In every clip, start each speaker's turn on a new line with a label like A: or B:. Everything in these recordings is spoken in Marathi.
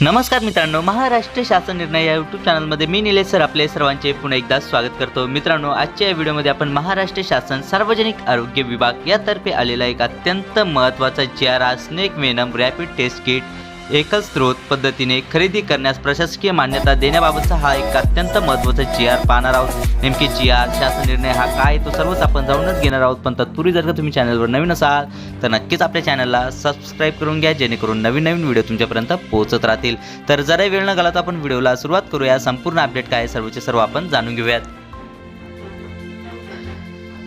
A: नमस्कार मित्रांनो महाराष्ट्र शासन निर्णय या यूट्यूब चॅनलमध्ये मी निलेश सर आपले सर्वांचे पुन्हा एकदा स्वागत करतो. मित्रांनो आजच्या या व्हिडिओमध्ये आपण महाराष्ट्र शासन सार्वजनिक आरोग्य विभाग यातर्फे आलेला एक अत्यंत महत्त्वाचा G R R snake venom rapid test kit एकच स्त्रोत पद्धतीने खरेदी करण्यास प्रशासकीय मान्यता देण्याबाबतचा हा एक अत्यंत महत्त्वाचा जी आर पाहणार आहोत. नेमकी जी आर शासन निर्णय हा काय आहे तो सर्वच आपण जाऊनच घेणार आहोत. पण तत्पूर्वी जर का तुम्ही चॅनलवर नवीन असाल तर नक्कीच आपल्या चॅनलला सबस्क्राईब करून घ्या जेणेकरून नवीन नवीन व्हिडिओ तुमच्यापर्यंत पोहोचत राहतील. तर जरा वेळ न घालत आपण व्हिडिओला सुरुवात करूया. संपूर्ण अपडेट काय आहे सर्वचे सर्व आपण जाणून घेऊयात.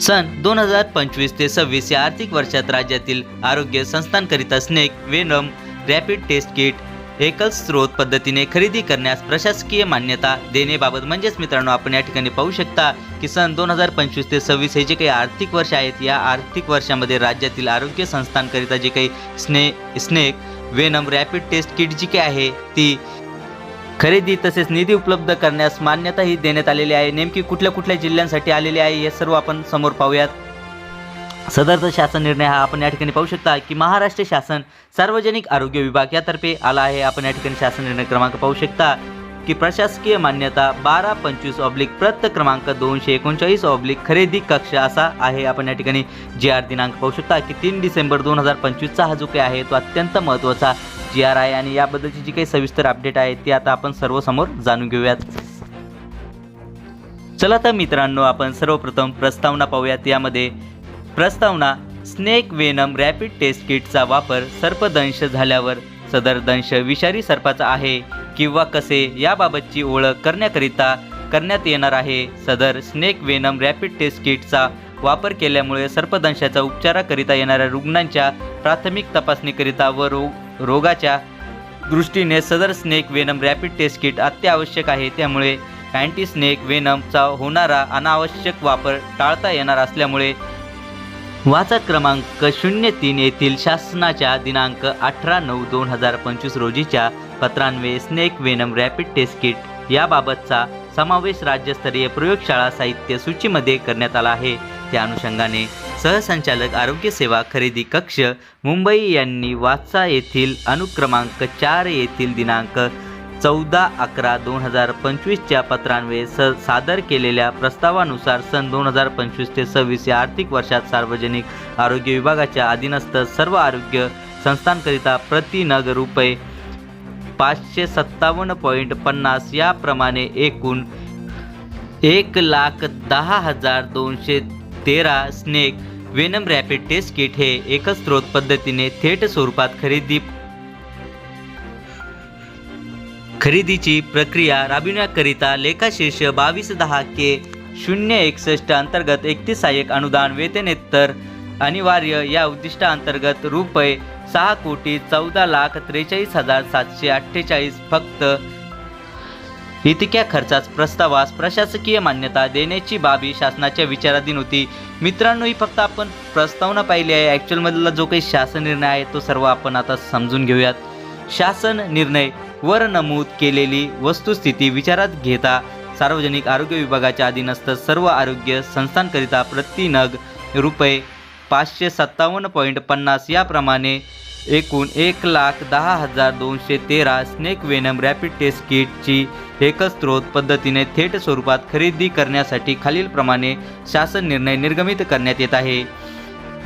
A: सन दोन हजार पंचवीस ते सव्वीस या आर्थिक वर्षात राज्यातील आरोग्य संस्थांकरिता snake venom rapid test kit एकल स्रोत पद्धतीने खरेदी करण्यास प्रशासकीय मान्यता देण्याबाबत म्हणजेच मित्रांनो आपण या ठिकाणी पाहू शकता की सन दोन हजार पंचवीस ते सव्वीस हे जे काही आर्थिक वर्ष आहेत या आर्थिक वर्षामध्ये राज्यातील आरोग्य संस्थांकरिता जे काही स्ने snake venom rapid test kit जी काही आहे ती खरेदी तसेच निधी उपलब्ध करण्यास मान्यताही देण्यात आलेली आहे. नेमकी कुठल्या कुठल्या जिल्ह्यांसाठी आलेली आहे हे सर्व आपण समोर पाहूयात. सदरचा शासन निर्णय हा आपण या ठिकाणी पाहू शकता की महाराष्ट्र शासन सार्वजनिक आरोग्य विभाग यातर्फे आला आहे. आपण या ठिकाणी शासन निर्णय क्रमांक पाहू शकता. की प्रशासकीय मान्यता बारा पंचवीस ऑब्लिक प्रत क्रमांक दोनशे एकोणचाळीस ऑब्लिक खरेदी कक्ष असा आहे. आपण या ठिकाणी जी आर दिनांक पाहू शकता की तीन डिसेंबर दोन हजार पंचवीसचा हा जो काही आहे तो अत्यंत महत्त्वाचा जी आर आहे आणि याबद्दलची जी काही सविस्तर अपडेट आहे ती आता आपण सर्वसमोर जाणून घेऊयात. चला तर मित्रांनो आपण सर्वप्रथम प्रस्तावना पाहूयात. यामध्ये प्रस्तावना स्नेक वेनम रॅपिड टेस्ट किटचा वापर सर्पदंश झाल्यावर सदर दंश विषारी सर्पाचा आहे. किंवा कसे याबाबतची ओळख करण्याकरिता करण्यात येणार आहे. सदर स्नेक वेनम रॅपिड टेस्ट किटचा वापर केल्यामुळे सर्पदंशाचा उपचाराकरिता येणाऱ्या रुग्णांच्या प्राथमिक तपासणीकरिता व रोग रोगाच्या दृष्टीने सदर snake venom rapid test kit अत्यावश्यक आहे. त्यामुळे अँटी स्नेक वेनमचा होणारा अनावश्यक वापर टाळता येणार असल्यामुळे वाचक क्रमांक शून्य तीन येथील शासनाच्या दिनांक अठरा नऊ दोन हजार पंचवीस रोजीच्या पत्रांवे snake venom rapid test kit याबाबतचा समावेश राज्यस्तरीय प्रयोगशाळा साहित्य सूचीमध्ये करण्यात आला आहे. त्या अनुषंगाने सहसंचालक आरोग्य सेवा खरेदी कक्ष मुंबई यांनी वाचा येथील अनुक्रमांक चार येथील दिनांक चौदा अकरा दोन हजार पंचवीसच्या पत्रान्वये स सादर केलेल्या प्रस्तावानुसार सन दोन हजार पंचवीस ते सव्वीस या आर्थिक वर्षात सार्वजनिक आरोग्य विभागाच्या अधीनस्थ सर्व आरोग्य संस्थांकरिता प्रति नग रुपये पाचशे सत्तावन्न पॉईंट पन्नास याप्रमाणे एकूण एक लाख दहा हजार दोनशे तेरा snake venom rapid test kit हे एकच स्रोत पद्धतीने थेट स्वरूपात खरेदी खरेदीची प्रक्रिया राबविण्याकरिता लेखाशीर्ष बावीस दहा के शून्य एकसष्ट अंतर्गत एकतीस सहाय्यक अनुदान वेतनेतर अनिवार्य या उद्दिष्टांतर्गत रुपये सहा कोटी चौदा लाख त्रेचाळीस हजार सातशे अठ्ठेचाळीस फक्त इतक्या खर्चास प्रस्तावास प्रशासकीय मान्यता देण्याची बाबी शासनाच्या विचाराधीन होती. मित्रांनो ही फक्त आपण प्रस्तावना पाहिली आहे. ॲक्च्युअलमधला जो काही शासन निर्णय आहे तो सर्व आपण आता समजून घेऊयात. शासन निर्णय वर नमूद केलेली वस्तुस्थिती विचारात घेता सार्वजनिक आरोग्य विभागाच्या अधीनस्थ सर्व आरोग्य संस्थांकरिता प्रति नग रुपये पाचशे सत्तावन्न पॉईंट पन्नास याप्रमाणे एकूण एक लाख दहा हजार दोनशे तेरा स्नेक वेनम रॅपिड टेस्ट किटची एकच स्रोत पद्धतीने थेट स्वरूपात खरेदी करण्यासाठी खालीलप्रमाणे शासन निर्णय निर्गमित करण्यात येत आहे.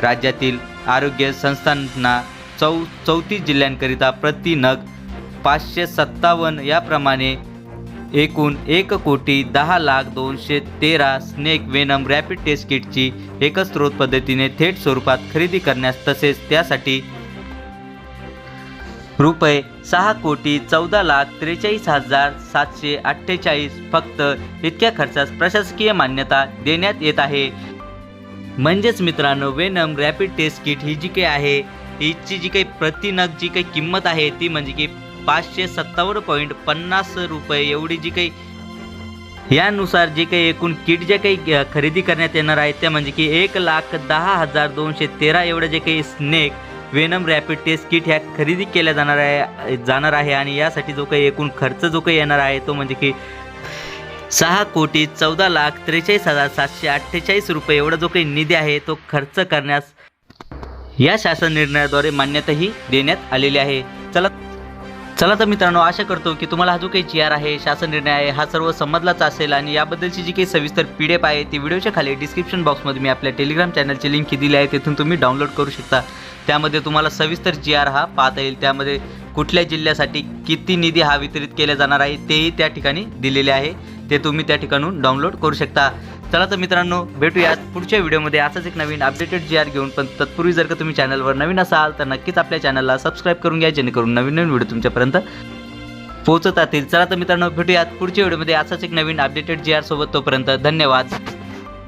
A: राज्यातील आरोग्य संस्थांना चौ चौतीस जिल्ह्यांकरिता प्रति नग पाचशे सत्तावन्न याप्रमाणे एकूण एक कोटी दहा लाख दोनशे तेरा स्नेक वेनम रॅपिड टेस्ट किटची एकच स्रोत पद्धतीने थेट स्वरूपात खरेदी करण्यास तसेच त्यासाठी रुपये सहा कोटी चौदा लाख त्रेचाळीस हजार सातशे अठ्ठेचाळीस फक्त इतक्या खर्चास प्रशासकीय मान्यता देण्यात येत आहे. म्हणजेच मित्रांनो वेनम रॅपिड टेस्ट किट ही जी काही आहे हिची जी काही प्रतिनग जी काही किंमत आहे ती म्हणजे की पाचशे सत्तावन्न पॉईंट पन्नास रुपये एवढी जी काही यानुसार जे काही एकूण किट जे काही खरेदी करण्यात येणार आहे त्या म्हणजे की एक लाख दहा हजार दोनशे तेरा एवढं जे काही snake venom rapid test kit ह्या खरेदी केल्या जाणार आहे जाणार आहे आणि यासाठी जो काही एकूण खर्च जो काही येणार आहे तो म्हणजे की सहा कोटी चौदा लाख त्रेचाळीस हजार सातशे अठ्ठेचाळीस रुपये एवढा जो काही निधी आहे तो खर्च करण्यास या शासन निर्णयाद्वारे मान्यताही देण्यात आलेली आहे. चला चला तर मित्रांनो आशा करतो की तुम्हाला हा जो काही जी आर आहे शासन निर्णय आहे हा सर्व समजलाच असेल आणि याबद्दलची जी काही सविस्तर पी डी एफ आहे ती व्हिडिओच्या खाली डिस्क्रिप्शन बॉक्समध्ये मी आपल्या टेलिग्राम चॅनलची लिंक दिली आहे तिथून तुम्ही डाउनलोड करू शकता. त्यामध्ये तुम्हाला सविस्तर जी आर हा पाहता येईल. त्यामध्ये कुठल्या जिल्ह्यासाठी किती निधी हा वितरित केला जाणार आहे तेही त्या ठिकाणी दिलेले आहे. ते तुम्ही त्या ठिकाणून डाउनलोड करू शकता. चला तर मित्रांनो भेटूयात पुढच्या व्हिडिओमध्ये. असाच एक नवीन अपडेटेड जी आर घेऊन. पण तत्पूर्वी जर का तुम्ही चॅनलवर नवीन असाल तर नक्कीच आपल्या चॅनलला सबस्क्राईब करून घ्या जेणेकरून नवीन नवीन व्हिडिओ तुमच्यापर्यंत पोहोचत राहतील. चला तर मित्रांनो भेटूयात पुढच्या व्हिडिओमध्ये. असाच एक नवीन अपडेटेड जी आर सोबत तोपर्यंत धन्यवाद.